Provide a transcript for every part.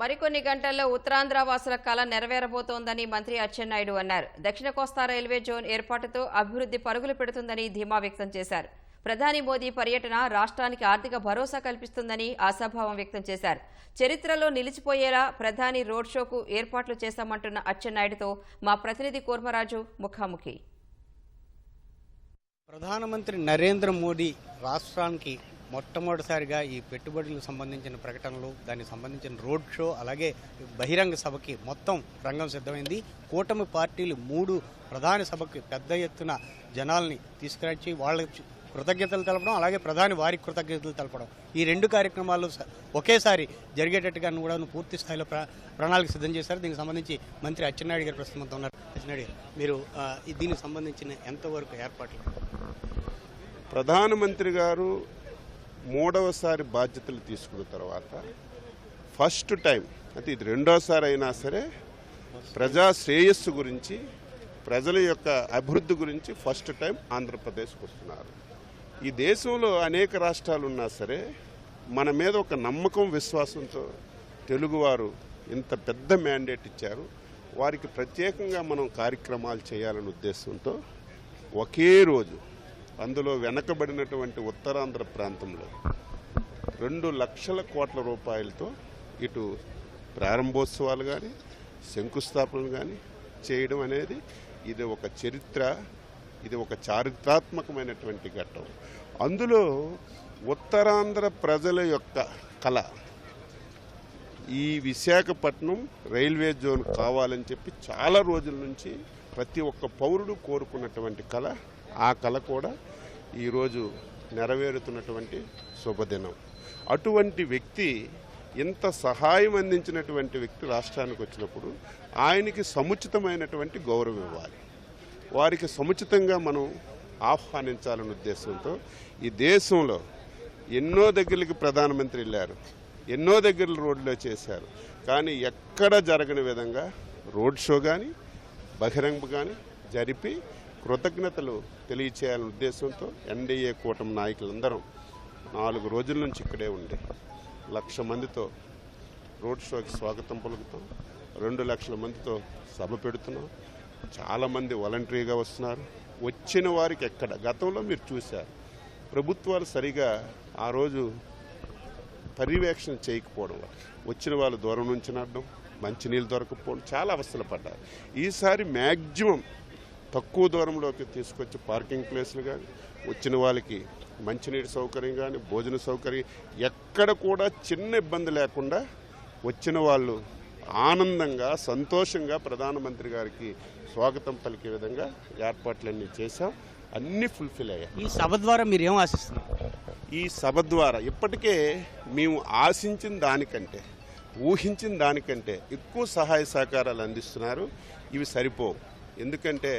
మరికొన్ని గంటల్లో ఉత్తరాంధ్ర వాసుల కళ నెరవేరబోతోందని మంత్రి అచ్చెన్నాయుడు అన్నారు. దక్షిణ కోస్తా రైల్వే జోన్ ఏర్పాటుతో అభివృద్ధి పరుగులు పెడుతుందని ధీమా వ్యక్తం చేశారు. ప్రధాని మోదీ పర్యటన రాష్ట్రానికి ఆర్థిక భరోసా కల్పిస్తుందని ఆశాభావం వ్యక్తం చేశారు. చరిత్రలో నిలిచిపోయేలా ప్రధాని రోడ్ షోకు ఏర్పాట్లు చేశామంటున్న అచ్చెన్నాయుడుతో మా ప్రతినిధి కూర్మరాజు ముఖాముఖి. ప్రధానమంత్రి నరేంద్ర మోడీ రాష్ట్రానికి మొట్టమొదటిసారిగా ఈ పెట్టుబడులకు సంబంధించిన ప్రకటనలు దానికి సంబంధించిన రోడ్ షో అలాగే బహిరంగ సభకి మొత్తం రంగం సిద్ధమైంది. కూటమి పార్టీలు మూడు ప్రధాన సభకి పెద్ద ఎత్తున జనాల్ని తీసుకురచ్చి వాళ్ళకి కృతజ్ఞతలు తెలపడం అలాగే ప్రధాని వారికి కృతజ్ఞతలు తెలపడం. ఈ రెండు కార్యక్రమాలు ఒకేసారి జరిగేటట్టుగా కూడా పూర్తి స్థాయిలో ప్ర ప్రణాళిక సిద్ధం చేశారు. దీనికి సంబంధించి మంత్రి అచ్చెన్నాయుడు గారు ప్రస్తుతం ఉన్నారు. అచ్చెన్నాయుడు గారు మీరు దీనికి సంబంధించిన ఎంతవరకు ఏర్పాట్లు? ప్రధానమంత్రి గారు మూడవసారి బాధ్యతలు తీసుకున్న తర్వాత ఫస్ట్ టైం అంటే ఇది రెండోసారి అయినా సరే ప్రజా శ్రేయస్సు గురించి ప్రజల యొక్క అభివృద్ధి గురించి ఫస్ట్ టైం ఆంధ్రప్రదేశ్కి వస్తున్నారు. ఈ దేశంలో అనేక రాష్ట్రాలు ఉన్నా సరే మన మీద ఒక నమ్మకం విశ్వాసంతో తెలుగువారు ఇంత పెద్ద మ్యాండేట్ ఇచ్చారు. వారికి ప్రత్యేకంగా మనం కార్యక్రమాలు చేయాలనే ఉద్దేశంతో ఒకే రోజు అందులో వెనకబడినటువంటి ఉత్తరాంధ్ర ప్రాంతంలో రెండు లక్షల కోట్ల రూపాయలతో ఇటు ప్రారంభోత్సవాలు కానీ శంకుస్థాపనలు కానీ చేయడం అనేది ఇది ఒక చరిత్ర ఇది ఒక చారిత్రాత్మకమైనటువంటి ఘట్టం. అందులో ఉత్తరాంధ్ర ప్రజల యొక్క కళ ఈ విశాఖపట్నం రైల్వే జోన్ కావాలని చెప్పి చాలా రోజుల నుంచి ప్రతి ఒక్క పౌరుడు కోరుకున్నటువంటి కళ ఆ కళ కూడా ఈరోజు నెరవేరుతున్నటువంటి శుభదినం. అటువంటి వ్యక్తి ఇంత సహాయం అందించినటువంటి వ్యక్తి రాష్ట్రానికి వచ్చినప్పుడు ఆయనకి సముచితమైనటువంటి గౌరవం ఇవ్వాలి. వారికి సముచితంగా మనం ఆహ్వానించాలనే ఉద్దేశంతో ఈ దేశంలో ఎన్నో దగ్గరికి ప్రధానమంత్రి వెళ్ళారు. ఎన్నో దగ్గర రోడ్లో చేశారు. కానీ ఎక్కడ జరగని విధంగా రోడ్ షో కానీ బహిరంగ కానీ జరిపి కృతజ్ఞతలు తెలియచేయాలనే ఉద్దేశంతో ఎన్డీఏ కూటమి నాయకులందరం నాలుగు రోజుల నుంచి ఇక్కడే ఉండి లక్ష మందితో రోడ్ షోకి స్వాగతం పలుకుతాం. రెండు లక్షల మందితో సభ పెడుతున్నాం. చాలామంది వాలంటరీగా వస్తున్నారు. వచ్చిన వారికి ఎక్కడ? గతంలో మీరు చూశారు. ప్రభుత్వాలు సరిగా ఆ రోజు పర్యవేక్షణ చేయకపోవడం వల్ల వచ్చిన వాళ్ళు దూరం నుంచి నడడం మంచినీళ్ళు దొరకకపోవడం చాలా అవస్థలు పడ్డారు. ఈసారి మ్యాక్సిమం తక్కువ దూరంలోకి తీసుకొచ్చి పార్కింగ్ ప్లేస్లు కానీ వచ్చిన వాళ్ళకి మంచినీటి సౌకర్యం కానీ భోజన సౌకర్యం ఎక్కడ కూడా చిన్న ఇబ్బంది లేకుండా వచ్చిన వాళ్ళు ఆనందంగా సంతోషంగా ప్రధానమంత్రి గారికి స్వాగతం పలికే విధంగా ఏర్పాట్లన్నీ చేశాం. అన్నీ ఫుల్ఫిల్ అయ్యాయి. ఈ సభ ద్వారా మీరు ఏం ఆశిస్తున్నారు? ఈ సభ ద్వారా ఇప్పటికే మేము ఆశించిన దానికంటే ఊహించిన దానికంటే ఎక్కువ సహాయ సహకారాలు అందిస్తున్నారు. ఇవి సరిపోవు. ఎందుకంటే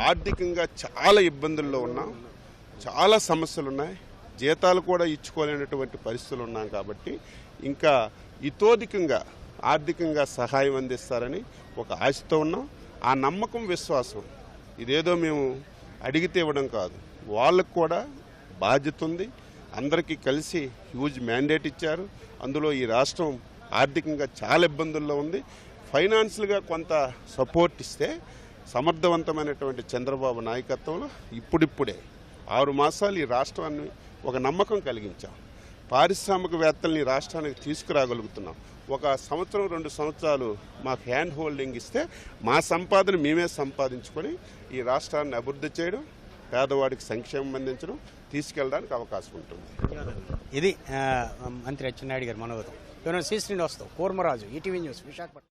ఆర్థికంగా చాలా ఇబ్బందుల్లో ఉన్నాం. చాలా సమస్యలు ఉన్నాయి జీతాలు కూడా ఇచ్చుకోలేనటువంటి పరిస్థితులు ఉన్నాం కాబట్టి ఇంకా ఇతోధికంగా ఆర్థికంగా సహాయం అందిస్తారని ఒక ఆశతో ఉన్నాం. ఆ నమ్మకం విశ్వాసం ఇదేదో మేము అడిగితే ఇవ్వడం కాదు. వాళ్ళకు కూడా బాధ్యత ఉంది. అందరికీ కలిసి హ్యూజ్ మ్యాండేట్ ఇచ్చారు. అందులో ఈ రాష్ట్రం ఆర్థికంగా చాలా ఇబ్బందుల్లో ఉంది. ఫైనాన్షియల్గా కొంత సపోర్ట్ ఇస్తే సమర్థవంతమైనటువంటి చంద్రబాబు నాయకత్వంలో ఇప్పుడిప్పుడే ఆరు మాసాలు ఈ రాష్ట్రాన్ని ఒక నమ్మకం కలిగించాం. పారిశ్రామికవేత్తల్ని రాష్ట్రానికి తీసుకురాగలుగుతున్నాం. ఒక సంవత్సరం రెండు సంవత్సరాలు మాకు హ్యాండ్ హోల్డింగ్ ఇస్తే మా సంపాదన మేమే సంపాదించుకొని ఈ రాష్ట్రాన్ని అభివృద్ధి చేయడం పేదవాడికి సంక్షేమం అందించడం తీసుకెళ్ళడానికి అవకాశం ఉంటుంది. ఇది మంత్రి అచ్చెన్నాయుడు గారు మనోగతం. Shri Srinivasarao Kurmaraju ETV news Visakhapatnam.